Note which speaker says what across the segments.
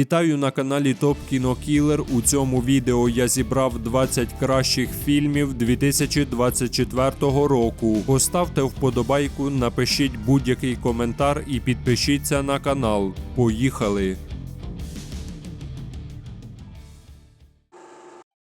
Speaker 1: Вітаю на каналі Топ Кіно Кілер. У цьому відео я зібрав 20 кращих фільмів 2024 року. Поставте вподобайку, напишіть будь-який коментар і підпишіться на канал. Поїхали!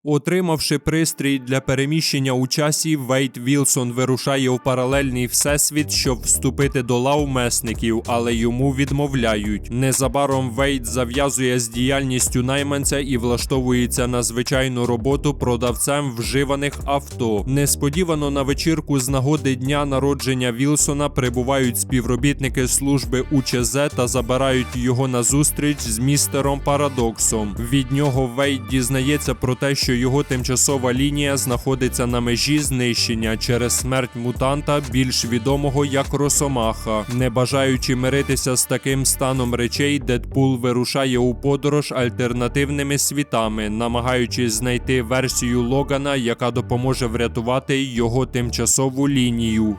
Speaker 1: Отримавши пристрій для переміщення у часі, Вейт Вілсон вирушає в паралельний всесвіт, щоб вступити до лав месників, але йому відмовляють. Незабаром Вейт зав'язує з діяльністю найманця і влаштовується на звичайну роботу продавцем вживаних авто. Несподівано на вечірку з нагоди дня народження Вілсона прибувають співробітники служби УЧЗ та забирають його на зустріч з містером Парадоксом. Від нього Вейт дізнається про те, що його тимчасова лінія знаходиться на межі знищення через смерть мутанта, більш відомого як Росомаха. Не бажаючи миритися з таким станом речей, Дедпул вирушає у подорож альтернативними світами, намагаючись знайти версію Логана, яка допоможе врятувати його тимчасову лінію.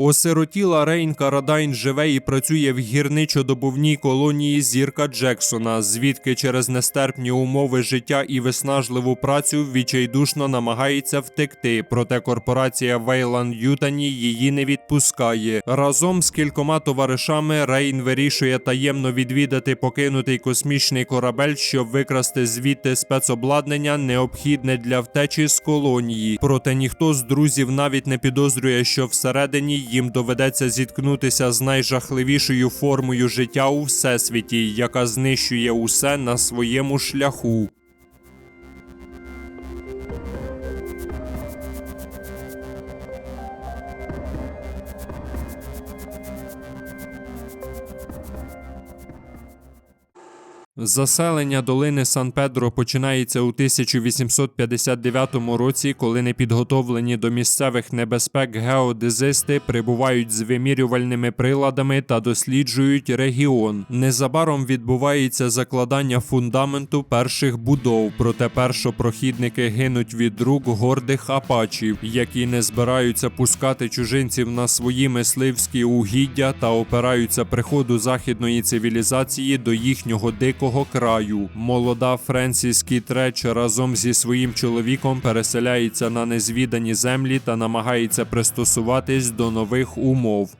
Speaker 1: Осиротіла Рейн Карадайн живе і працює в гірничо-добувній колонії Зірка Джексона, звідки через нестерпні умови життя і виснажливу працю відчайдушно намагається втекти. Проте корпорація Вейланд Ютані її не відпускає. Разом з кількома товаришами Рейн вирішує таємно відвідати покинутий космічний корабель, щоб викрасти звідти спецобладнання, необхідне для втечі з колонії. Проте ніхто з друзів навіть не підозрює, що всередині їм доведеться зіткнутися з найжахливішою формою життя у всесвіті, яка знищує усе на своєму шляху. Заселення долини Сан-Педро починається у 1859 році, коли непідготовлені до місцевих небезпек геодезисти прибувають з вимірювальними приладами та досліджують регіон. Незабаром відбувається закладання фундаменту перших будов, проте першопрохідники гинуть від рук гордих апачів, які не збираються пускати чужинців на свої мисливські угіддя та опираються приходу західної цивілізації до їхнього дикого краю. Молода Френсіс Кітреч разом зі своїм чоловіком переселяється на незвідані землі та намагається пристосуватись до нових умов.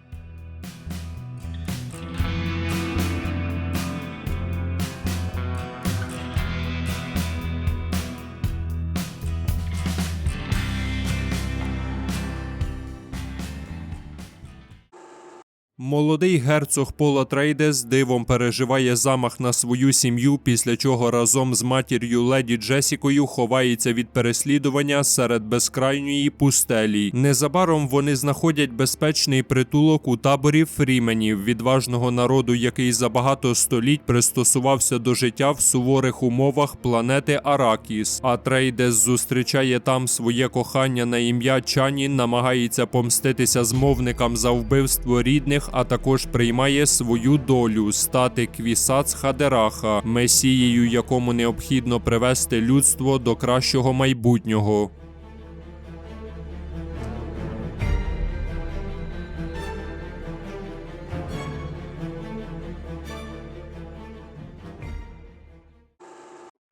Speaker 1: Молодий герцог Пола Трейдес дивом переживає замах на свою сім'ю, після чого разом з матір'ю леді Джесікою ховається від переслідування серед безкрайньої пустелі. Незабаром вони знаходять безпечний притулок у таборі фріменів, відважного народу, який за багато століть пристосувався до життя в суворих умовах планети Аракіс. А Трейдес зустрічає там своє кохання на ім'я Чані, намагається помститися змовникам за вбивство рідних а також приймає свою долю стати Квісац Хадераха, месією, якому необхідно привести людство до кращого майбутнього.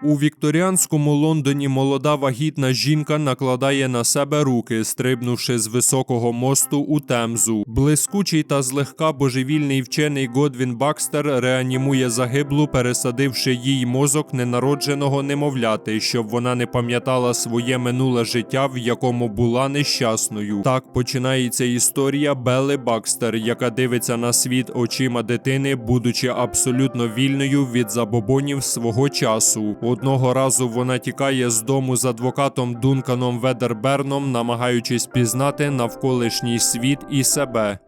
Speaker 1: У вікторіанському Лондоні молода вагітна жінка накладає на себе руки, стрибнувши з високого мосту у Темзу. Блискучий та злегка божевільний вчений Годвін Бакстер реанімує загиблу, пересадивши їй мозок ненародженого немовляти, щоб вона не пам'ятала своє минуле життя, в якому була нещасною. Так починається історія Белли Бакстер, яка дивиться на світ очима дитини, будучи абсолютно вільною від забобонів свого часу. Одного разу вона тікає з дому з адвокатом Дунканом Ведерберном, намагаючись пізнати навколишній світ і себе.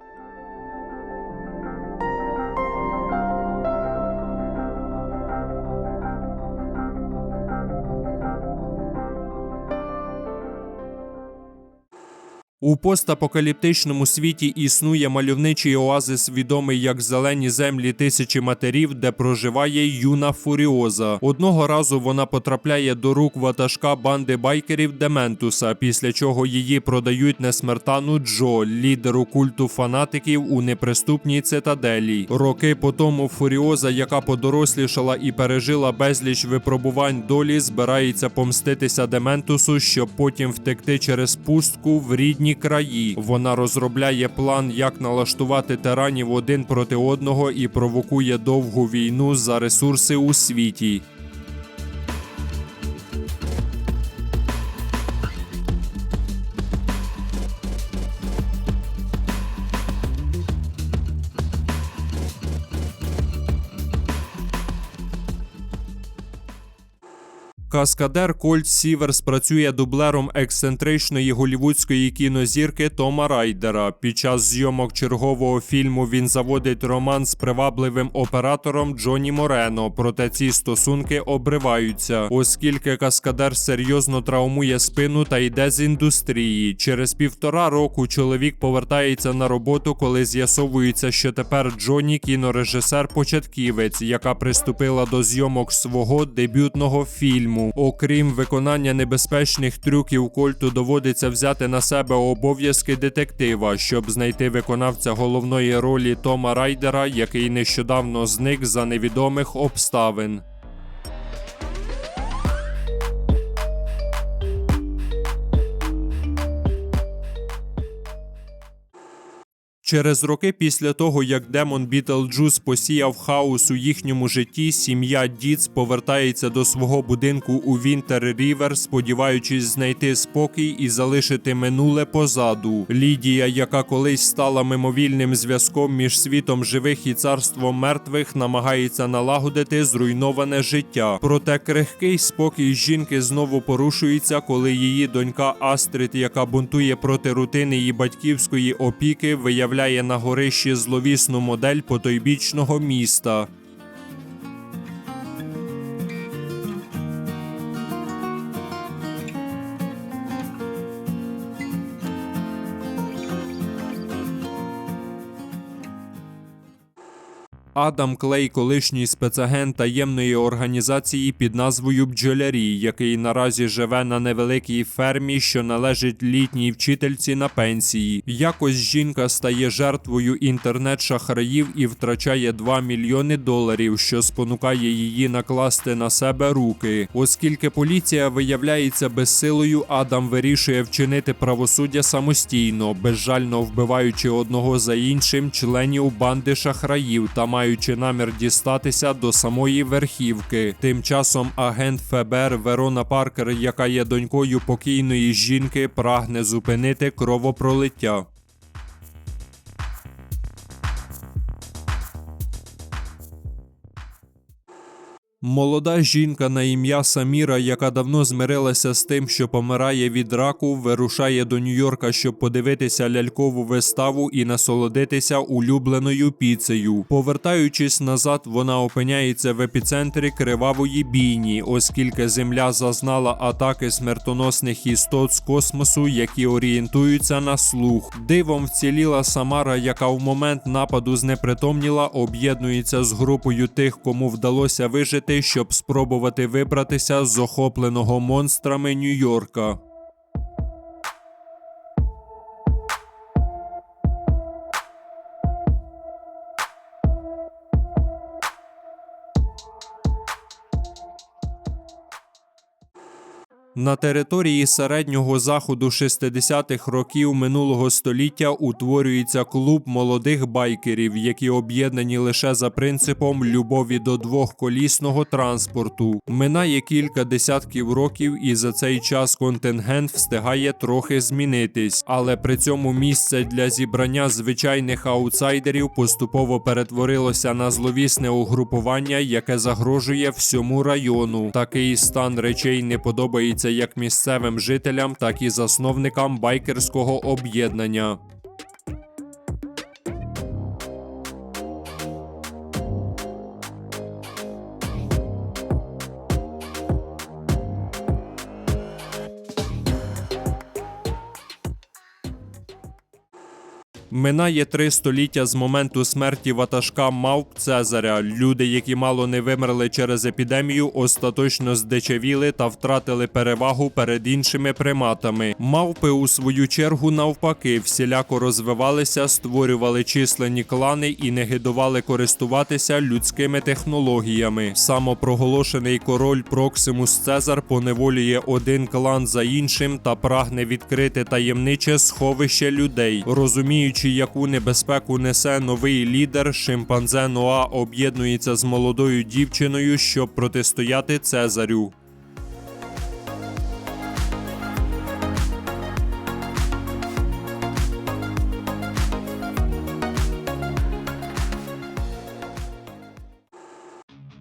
Speaker 1: У постапокаліптичному світі існує мальовничий оазис, відомий як зелені землі тисячі матерів, де проживає юна фуріоза. Одного разу вона потрапляє до рук ватажка банди байкерів Дементуса, після чого її продають несмертану Джо, лідеру культу фанатиків у неприступній цитаделі. Роки по тому фуріоза, яка подорослішала і пережила безліч випробувань долі, збирається помститися Дементусу, щоб потім втекти через пустку в рідні краї. Вона розробляє план, як налаштувати таранів один проти одного і провокує довгу війну за ресурси у світі. Каскадер Кольт Сіверс працює дублером ексцентричної голівудської кінозірки Тома Райдера. Під час зйомок чергового фільму він заводить роман з привабливим оператором Джоні Морено. Проте ці стосунки обриваються, оскільки каскадер серйозно травмує спину та йде з індустрії. Через півтора року чоловік повертається на роботу, коли з'ясовується, що тепер Джоні кінорежисер початківець, яка приступила до зйомок свого дебютного фільму. Окрім виконання небезпечних трюків, Кольту доводиться взяти на себе обов'язки детектива, щоб знайти виконавця головної ролі Тома Райдера, який нещодавно зник за невідомих обставин. Через роки після того, як демон Бітлджус посіяв хаос у їхньому житті, сім'я Діц повертається до свого будинку у Вінтер Рівер, сподіваючись знайти спокій і залишити минуле позаду. Лідія, яка колись стала мимовільним зв'язком між світом живих і царством мертвих, намагається налагодити зруйноване життя. Проте крихкий спокій жінки знову порушується, коли її донька Астрид, яка бунтує проти рутини її батьківської опіки, виявляє на горищі зловісну модель потойбічного міста. Адам Клей, колишній спецагент таємної організації під назвою Бджолярі, який наразі живе на невеликій фермі, що належить літній вчительці на пенсії. Якось жінка стає жертвою інтернет-шахраїв і втрачає 2 мільйони доларів, що спонукає її накласти на себе руки. Оскільки поліція виявляється безсилою, Адам вирішує вчинити правосуддя самостійно, безжально вбиваючи одного за іншим членів банди шахраїв та маючи намір дістатися до самої верхівки. Тим часом агент ФБР Верона Паркер, яка є донькою покійної жінки, прагне зупинити кровопролиття. Молода жінка на ім'я Саміра, яка давно змирилася з тим, що помирає від раку, вирушає до Нью-Йорка, щоб подивитися лялькову виставу і насолодитися улюбленою піцею. Повертаючись назад, вона опиняється в епіцентрі кривавої бійні, оскільки земля зазнала атаки смертоносних істот з космосу, які орієнтуються на слух. Дивом вціліла Самара, яка в момент нападу знепритомніла, об'єднується з групою тих, кому вдалося вижити щоб спробувати вибратися з охопленого монстрами Нью-Йорка. На території середнього заходу 60-х років минулого століття утворюється клуб молодих байкерів, які об'єднані лише за принципом любові до двохколісного транспорту. Минає кілька десятків років, і за цей час контингент встигає трохи змінитись, але при цьому місце для зібрання звичайних аутсайдерів поступово перетворилося на зловісне угрупування, яке загрожує всьому району. Такий стан речей не подобається як місцевим жителям, так і засновникам байкерського об'єднання. Минає три століття з моменту смерті ватажка мавп Цезаря. Люди, які мало не вимерли через епідемію, остаточно здичавіли та втратили перевагу перед іншими приматами. Мавпи, у свою чергу, навпаки, всіляко розвивалися, створювали численні клани і не гидували користуватися людськими технологіями. Самопроголошений король Проксимус Цезар поневолює один клан за іншим та прагне відкрити таємниче сховище людей. Розуміючи, яку небезпеку несе новий лідер, шимпанзе Ноа об'єднується з молодою дівчиною, щоб протистояти Цезарю.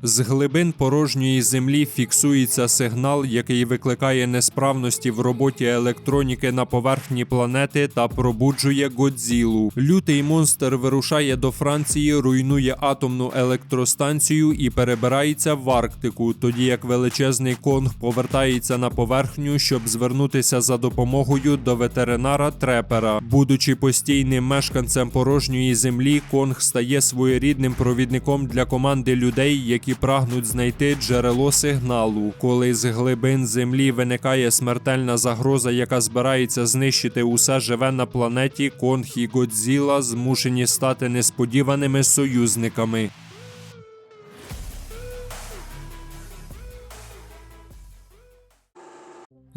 Speaker 1: З глибин порожньої землі фіксується сигнал, який викликає несправності в роботі електроніки на поверхні планети та пробуджує Годзілу. Лютий монстр вирушає до Франції, руйнує атомну електростанцію і перебирається в Арктику, тоді як величезний конг повертається на поверхню, щоб звернутися за допомогою до ветеринара Трепера. Будучи постійним мешканцем порожньої землі, конг стає своєрідним провідником для команди людей, які прагнуть знайти джерело сигналу. Коли з глибин землі виникає смертельна загроза, яка збирається знищити усе живе на планеті, Конг і Годзіла змушені стати несподіваними союзниками.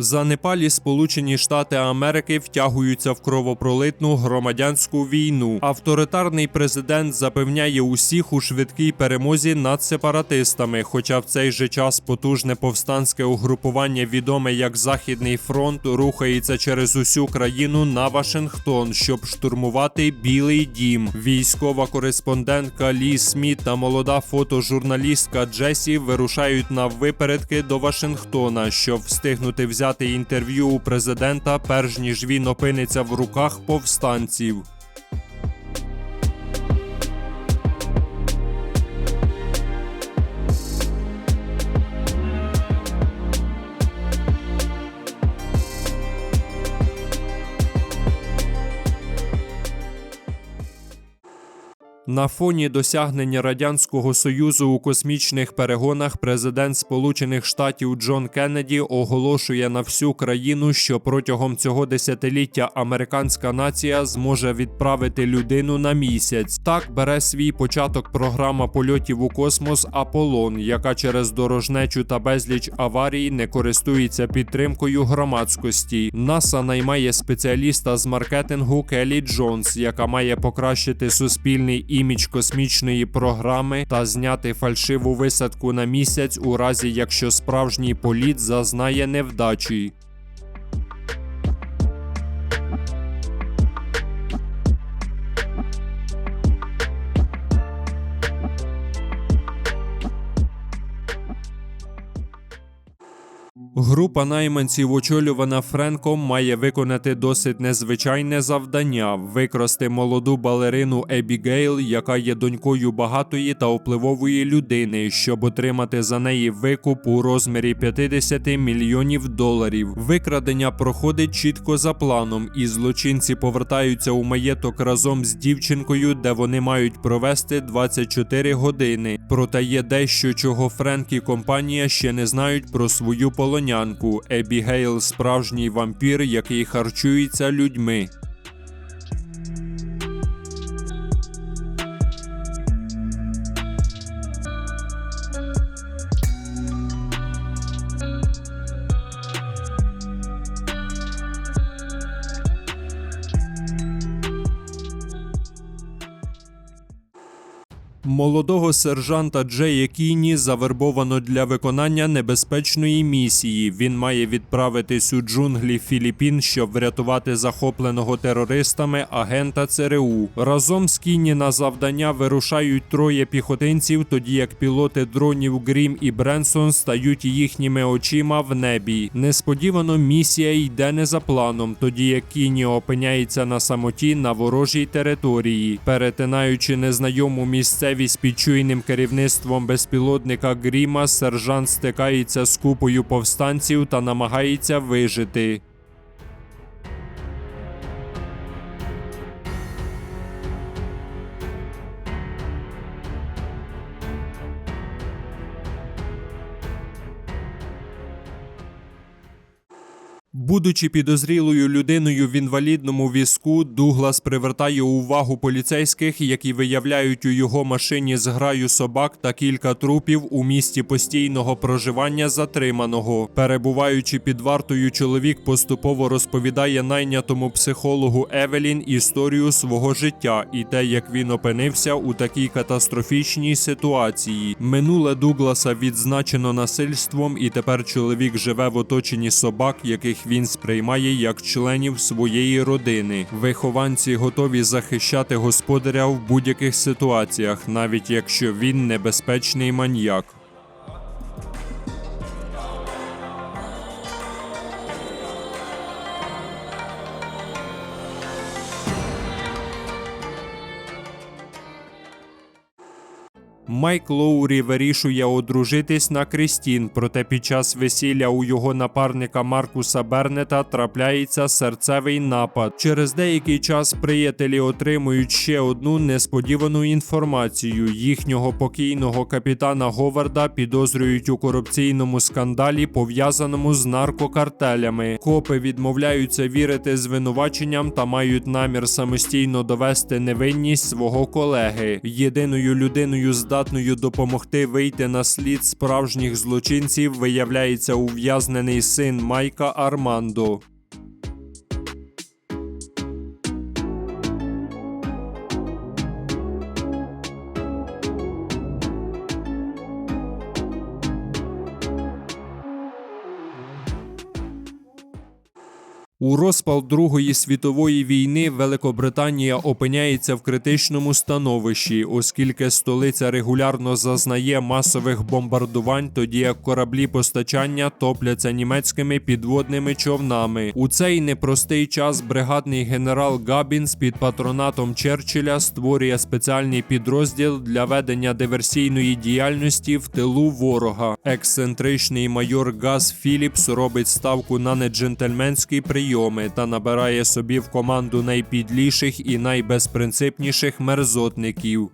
Speaker 1: За Непалі Сполучені Штати Америки втягуються в кровопролитну громадянську війну. Авторитарний президент запевняє усіх у швидкій перемозі над сепаратистами. Хоча в цей же час потужне повстанське угрупування, відоме як Західний фронт, рухається через усю країну на Вашингтон, щоб штурмувати Білий Дім. Військова кореспондентка Лі Сміт та молода фотожурналістка Джесі вирушають на випередки до Вашингтона, щоб встигнути взяти інтерв'ю у президента, перш ніж він опиниться в руках повстанців. На фоні досягнення радянського союзу у космічних перегонах президент Сполучених Штатів Джон Кеннеді оголошує на всю країну, що протягом цього десятиліття американська нація зможе відправити людину на місяць. Так бере свій початок програма польотів у космос Аполлон, яка через дорожнечу та безліч аварій не користується підтримкою громадськості. НАСА наймає спеціаліста з маркетингу Келі Джонс, яка має покращити суспільний імідж космічної програми та зняти фальшиву висадку на місяць у разі, якщо справжній політ зазнає невдачі. Група найманців, очолювана Френком, має виконати досить незвичайне завдання викрасти молоду балерину Ебігейл, яка є донькою багатої та впливової людини, щоб отримати за неї викуп у розмірі 50 мільйонів доларів. Викрадення проходить чітко за планом, і злочинці повертаються у маєток разом з дівчинкою, де вони мають провести 24 години. Проте є дещо, чого Френк і компанія ще не знають про свою полонянку. Ебігейл справжній вампір, який харчується людьми. Молодого сержанта Джея Кіні завербовано для виконання небезпечної місії. Він має відправитись у джунглі Філіппін, щоб врятувати захопленого терористами агента ЦРУ. Разом з Кіні на завдання вирушають троє піхотинців, тоді як пілоти дронів Грім і Бренсон стають їхніми очима в небі. Несподівано місія йде не за планом, тоді як Кіні опиняється на самоті на ворожій території, перетинаючи незнайому місцевість під чуйним керівництвом безпілотника Гріма, сержант стикається з купою повстанців та намагається вижити. Будучи підозрілою людиною в інвалідному візку, Дуглас привертає увагу поліцейських, які виявляють у його машині зграю собак та кілька трупів у місті постійного проживання затриманого. Перебуваючи під вартою, чоловік поступово розповідає найнятому психологу Евелін історію свого життя і те, як він опинився у такій катастрофічній ситуації. Минуле Дугласа відзначено насильством, і тепер чоловік живе в оточенні собак, яких він сприймає як членів своєї родини. Вихованці готові захищати господаря в будь-яких ситуаціях, навіть якщо він небезпечний маньяк. Майк Лоурі вирішує одружитись на Крістін, проте під час весілля у його напарника Маркуса Бернета трапляється серцевий напад. Через деякий час приятелі отримують ще одну несподівану інформацію. Їхнього покійного капітана Говарда підозрюють у корупційному скандалі, пов'язаному з наркокартелями. Копи відмовляються вірити звинуваченням та мають намір самостійно довести невинність свого колеги. Єдиною людиною здатною допомогти вийти на слід справжніх злочинців виявляється ув'язнений син Майка Армандо. У розпал Другої світової війни Великобританія опиняється в критичному становищі, оскільки столиця регулярно зазнає масових бомбардувань, тоді як кораблі постачання топляться німецькими підводними човнами. У цей непростий час бригадний генерал Габінс під патронатом Черчилля створює спеціальний підрозділ для ведення диверсійної діяльності в тилу ворога. Ексцентричний майор Газ Філіпс робить ставку на неджентльменський прийоми та набирає собі в команду найпідліших і найбезпринципніших мерзотників.